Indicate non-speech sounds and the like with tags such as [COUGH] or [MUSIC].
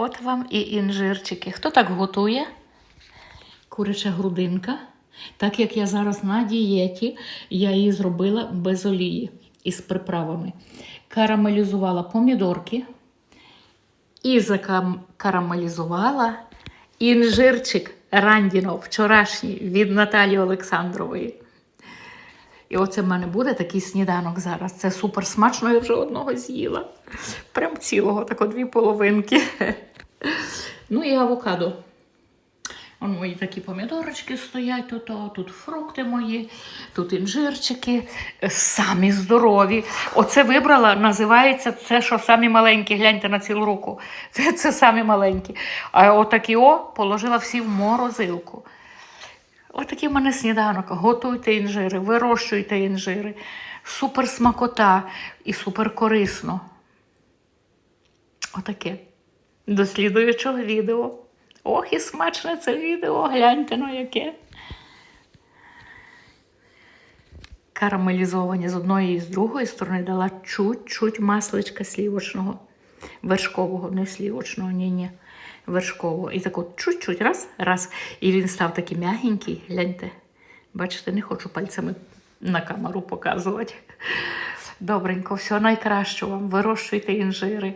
От вам і інжирчики. Хто так готує? Куряча грудинка. Так як я зараз на дієті, я її зробила без олії із приправами. Карамелізувала помідорки і закарамелізувала інжирчик Рандіно вчорашній від Наталії Олександрової. І оце в мене буде такий сніданок зараз. Це супер смачно, я вже одного з'їла. Прям цілого, тако дві половинки. Ну і авокадо. Вон мої такі помідорочки стоять, тут, тут фрукти мої, тут інжирчики, е, самі здорові. Оце вибрала, називається це, що самі маленькі, гляньте на цілу руку. [LAUGHS] Це, це самі маленькі. А отакі о положила всі в морозилку. Отакий в мене сніданок. Готуйте інжири, вирощуйте інжири. Супер смакота і супер корисно. Отаке. До слідуючого відео. Ох, і смачне це відео, гляньте ну яке. Карамелізовані з одної і з другої сторони дала чуть-чуть масличка слівочного, вершкового, не слівочного, ні-ні, вершкового. І так от чуть-чуть, раз, раз. І він став такий м'ягенький, гляньте. Бачите, не хочу пальцями на камеру показувати. Добренько, всього найкращого вам. Вирощуйте інжири.